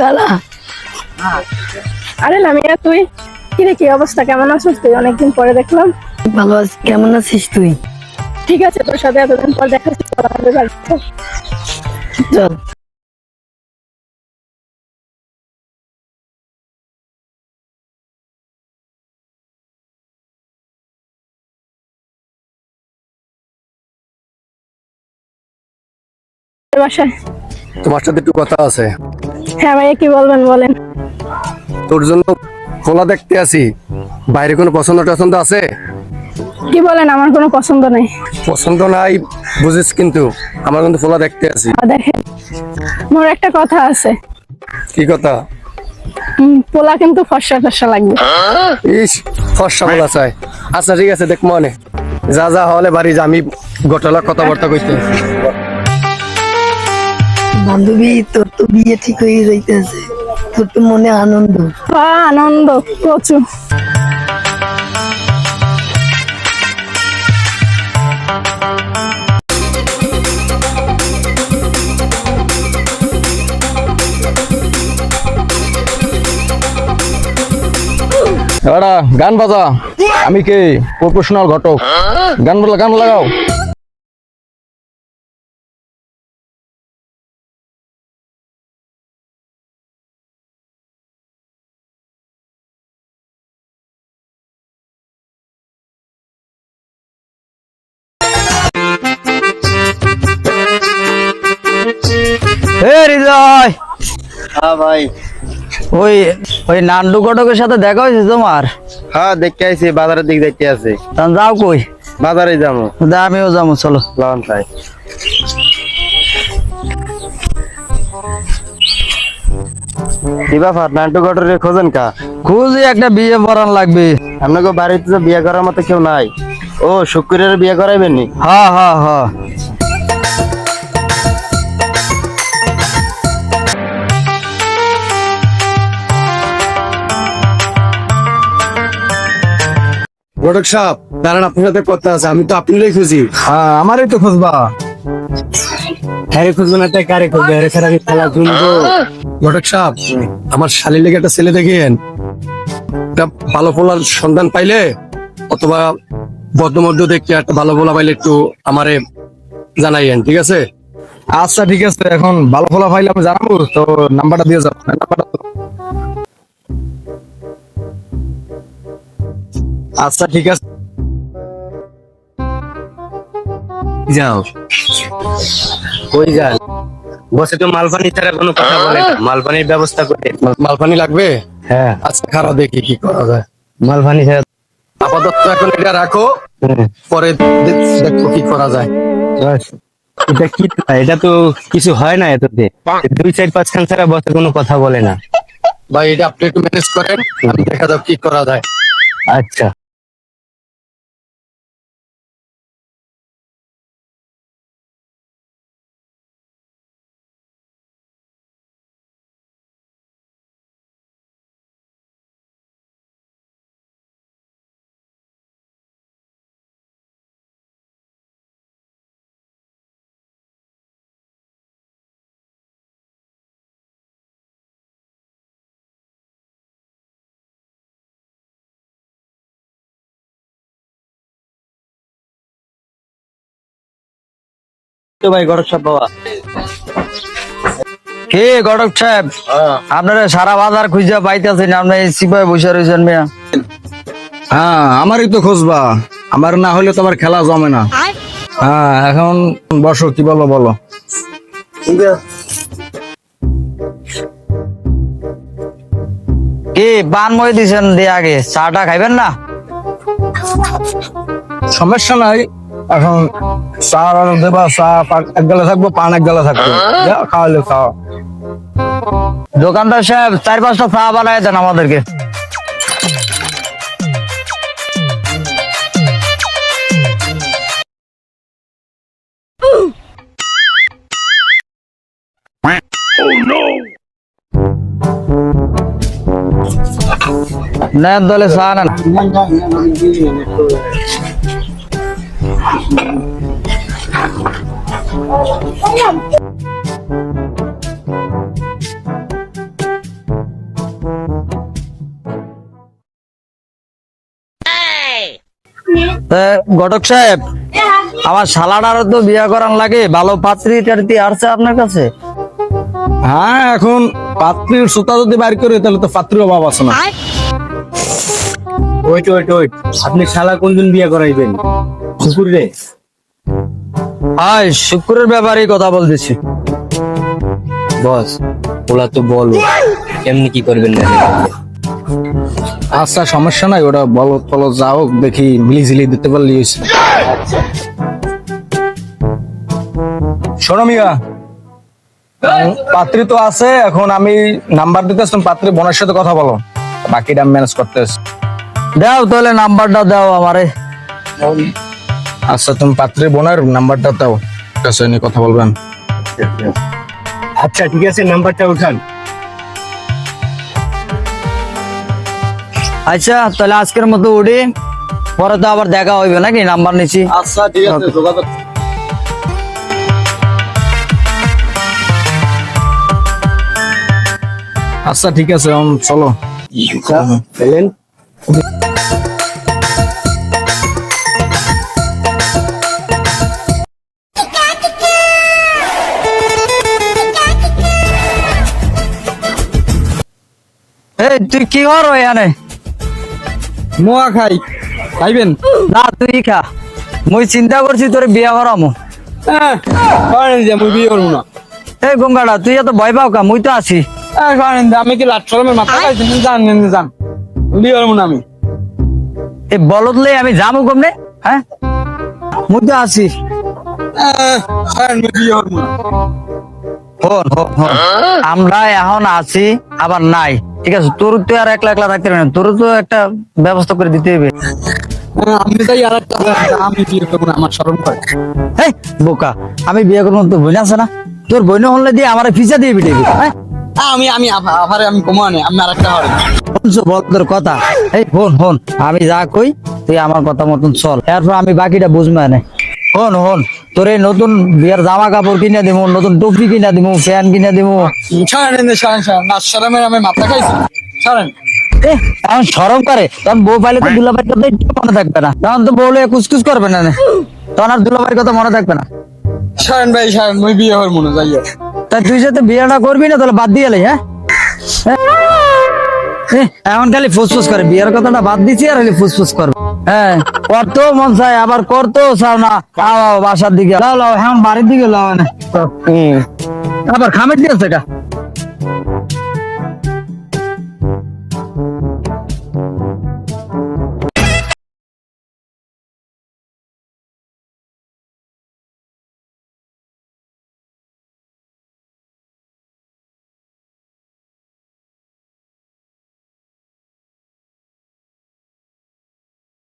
দাদা। আরে লামিয়া তুই? কিরে কি অবস্থা? কেমন আছিস তুই? অনেকদিন পরে দেখলাম। ভালো আছি। কেমন আছিস তুই? ঠিক আছে তোর সাথে এতদিন পর দেখা হচ্ছে, চল বাসায়? তোমার সাথে একটু কথা আছে। হ্যাঁ ভাইয়া কি বলবেন বলেন। তোর জন্য খোলা দেখতে আসি বাইরে কোনো পছন্দ টছন্দ আছে? কি বলেন আমার কোনো পছন্দ নেই। পছন্দ নাই বুঝিস কিন্তু আমার কিন্তু খোলা দেখতে আসি দেখেন। মোর একটা কথা আছে। কি কথা? পোলা কিন্তু ফর্সা ফর্সা লাগবে। ইস ফর্সা বলা চাই। আচ্ছা ঠিক আছে দেখ মনে। যা যা হলে বাড়ি যা আমি গোটালা কথাবার্তা কইতে। বান্ধবী তোর তো বিয়ে ঠিক হয়ে যাইতেছে। তোর তো মনে আনন্দ। আনন্দ প্রচুর। এবারা গান বাজা। আমি কে? প্রফেশনাল ঘটক। গান গান লাগাও। হ্যাঁ ভাই। ওই ওই নান্ডু ঘটকের সাথে দেখা হয়েছে তোমার? হ্যাঁ দেখতে আইছি বাজারের দিক দেখতে আছে। যাও কই? বাজারে যাব। আমিও যাব চলো। লন তাই কি ব্যাপার নান্টু গটরে খোঁজেন কা? খুঁজি একটা বিয়ে পড়ান লাগবে। আপনাকে বাড়িতে তো বিয়ে করার মতো কেউ নাই। ও শুক্রের বিয়ে করাইবেন নি? হ্যাঁ হ্যাঁ হ্যাঁ। গোটক সাহেব দাঁড়ান আপনার সাথে কথা আছে আমি তো আপনারই খুঁজি। হ্যাঁ আমারই তো খুঁজবা। হ্যাঁ খুঁজবো না তাই কারে খুঁজবে? হ্যাঁ স্যার আমি খেলা শুনব গোটক সাহেব আমার শালির লেগে একটা ছেলে দেখেন। একটা ভালো ফলার সন্ধান পাইলে অথবা বদ্ধমধ্য দেখতে একটা ভালো ফোলা পাইলে একটু আমারে জানাইয়েন ঠিক আছে? আচ্ছা ঠিক আছে এখন ভালো ফলা ফাইলে আমি জানাব তো নাম্বারটা দিয়ে যাব নাম্বারটা দাও। আচ্ছা ঠিক আছে। যাও। কই যান? বসে তো মালপানি ছাড়া কোনো কথা বলে না। মালপানির ব্যবস্থা করে মালপানি লাগবে? হ্যাঁ। আচ্ছা খারাপ দেখি কি করা যায়। মালপানি ছাড়া আপাতত এখন এটা রাখো। পরে দে- দেখো কি করা যায়। এটা কি এটা তো কিছু হয় না এততে দুই চার পাঁচ খান ছাড়া বসে কোনো কথা বলে না। ভাই এটা আপনি একটু ম্যানেজ করেন। আমি দেখা যাক কি করা যায়। আচ্ছা। তো ভাই গরম সব বাবা? কে গড়ক সাহেব? আপনারা সারা বাজার খুঁজে পাইতেছেন আপনি এই বসে রয়েছেন মিয়া। হ্যাঁ আমারই তো খুঁজবা। আমার না হলে তোমার খেলা জমে না। হ্যাঁ এখন বসো কি বলো বলো। কি বান মই দিছেন দিয়ে আগে? চাটা খাইবেন না? সমস্যা নাই। এখন চা দেবা চা এক গেলে থাকব পান এক গেলে থাকব খাওয়ালে খাওয়া। দোকানদার সাহেব চার পাঁচটা চা বানায় দেন আমাদেরকে। নেন দলে চা তা, ঘটক সাহেব আমার সালাডার তো বিয়া করার লাগে ভালো পাত্রী টাত্রী আসছে আপনার কাছে? হ্যাঁ এখন পাত্রীর সুতা যদি বাইর করে তাহলে তো পাত্রীর অভাব আছে না। ওয়েট ওয়েট ওয়েট আপনি শালা কোনদিন বিয়ে করাইবেন? রে। হাই শুক্রের ব্যাপারে কথা বলতেছি। বস ওলা তো বলো। এমনি কি করবেন না আচ্ছা সমস্যা নাই ওটা বলো বলো যাও দেখি মিলি ঝিলি দিতে পারলি হয়েছে শোনো মিয়া পাত্রী তো আছে এখন আমি নাম্বার দিতে আসলাম পাত্রী বোনের সাথে কথা বলো। বাকিটা আমি ম্যানেজ করতে দাও তাহলে নাম্বারটা দাও আমারে। আচ্ছা তুমি পাত্রী বোনের নাম্বারটা দাও। ঠিক আছে নিয়ে কথা বলবেন। আচ্ছা ঠিক আছে নাম্বারটা উঠান। আচ্ছা তাহলে আজকের মতো উঠি। পরে তো আবার দেখা হইবে নাকি? নাম্বার নিচ্ছি। আচ্ছা ঠিক আছে যোগাযোগ। আচ্ছা ঠিক আছে চলো। এলেন। তুই কি কর এখানে? মোয়া খাই। খাইবেন? না তুই খা। মুই চিন্তা করছি তোর বিয়া করামু। হ্যাঁ যে বিয়ে করব না। এই গঙ্গাটা তুই এত ভয় পাও কা? মুই তো আছি। হ্যাঁ আমি কি লাট সরমের মাথা খাইছি? জান জান বিয়ে করব না আমি। এই বলদলে আমি যামু কমনে? হ্যাঁ? মুই তো আছি। হ্যাঁ, করেন আমি বিয়ে করব না। হন হন আমরা এখন আছি আবার নাই। ঠিক আছে তোর তো আর একলা একলা থাকতে পারবি না। তোর তো একটা ব্যবস্থা করে দিতে হবে। হ্যাঁ, আমি তাই আর একটা আমি বিয়ে করব না আমার সরম করে। এই বোকা আমি বিয়ে করব তোর বোন আছে না? তোর বোন হলে দিয়ে আমার ফিসা দিয়ে বিটাইবি হ্যাঁ? আমি আমি আভারে আমি কমা নেই আমি আর একটা হরে শুনছো বল তোর কথা। এই ফোন ফোন আমি যা কই তুই আমার কথা মতন চল। এরপর আমি বাকিটা বুঝব না হন হন। তোর এই নতুন বিয়ার জামা কাপড় কিনে দিব নতুন টুপি কিনে দিব ফ্যান কিনে দিব ছাড়েন ছাড়েন ছাড়েন। না সরমের আমি মাথা খাইছি। ছাড়েন। এখন সরম করে। তখন বউ পাইলে তো দুলাভাইয়ের কথা একটু মনে থাকবে না। তখন তো বউলে কুচকুচ করবে না নে। তখন আর দুলাভাইয়ের কথা মনে থাকবে না। ছাড়েন ভাই ছাড়েন। মই বিয়ে করব না যাইয়া তাই তুই সাথে বিয়েটা করবি না তাহলে বাদ দিয়ে হ্যাঁ? এ, এখন খালি ফুসফুস করে। বিয়ের কথাটা বাদ দিছি আর খালি ফুসফুস করবে। হ্যাঁ করতেও মন চায় আবার করতেও চাও না। বাসার দিকে। লাও লাও এখন বাড়ির দিকে লাও না আবার খামের দিয়েছে এটা